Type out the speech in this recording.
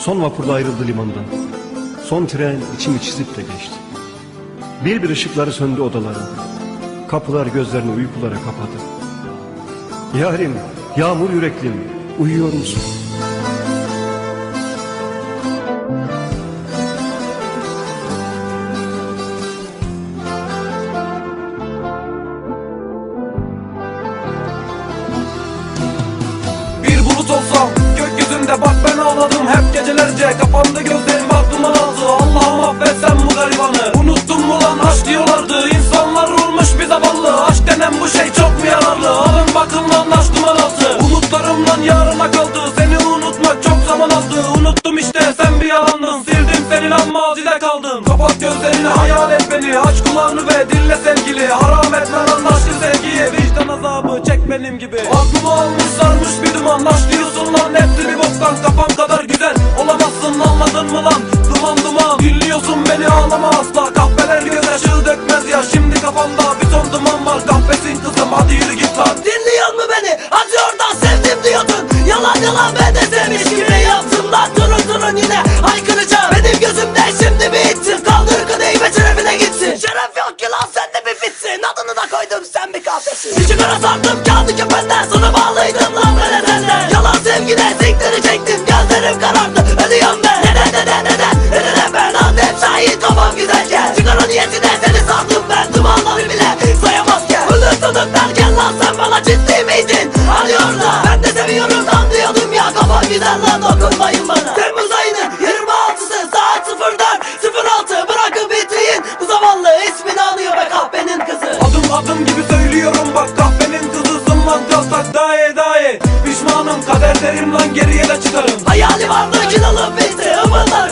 Son vapurla ayrıldı limandan. Son tren içimi çizip de geçti. Bir bir ışıkları söndü odaların. Kapılar gözlerini uykulara kapadı. Yarim, yağmur yüreklim, uyuyor musun? Gökyüzünde bak ben ağladım. Hep gecelerce kapandı gözlerim aklıma aldı. Allah'ım affet sen bu garibanı. Unuttum mu lan? Aşk diyorlardı. İnsanlar olmuş bir zavallı. Aşk denen bu şey çok mu yararlı? Alın bakın lan aşk duman altı Umutlarımdan yarına kaldı. Seni unutmak çok zaman aldı. Unuttum işte sen bir yalandın. Sildim senin ama mazide kaldın Kapat gözlerini hayal et beni. Aç kulağını ve dinle sevgili. Haram etme lan aşkı sevgiye Vicdan azabı çek benim gibi. Aklımı almış sarmış bir duman. Aşk lan bir boktan Kafam kadar güzel. Olamazsın anladın mı lan? Duman duman. Dinliyorsun beni ağlama asla. Kahveler gözyaşı dökmez ya. Şimdi kafamda bir ton duman var. Kahvesin kızım hadi yürü git lan. Dinliyor mu beni? Hadi oradan sevdim diyordun. Yalan yalan ben de sevmiş gibi yaptım lan Durun durun yine haykıracağım. Benim gözümde şimdi bitsin Kaldır kadeyi ve şerefine gitsin. Şeref yok ki lan sen de bir bitsin Adını da koydum sen bir kahvesin. Bir sigara sardım kağıdı köpenden Sana bana ciddi miydin? Orada ben de seviyorum diyordum ya. Kafam güzel lan dokunmayın bana. Temmuz ayının 26'sı saat 04 06 Bırakın bittiğin bu zavallı ismini anıyor be kahvenin kızı. Adım adım gibi söylüyorum bak kahvenin kızısın lan kalsak daye daye. Pişmanım kader derim lan geriye de çıkarım. Hayali vardı kinalıp bitti. Umurlarım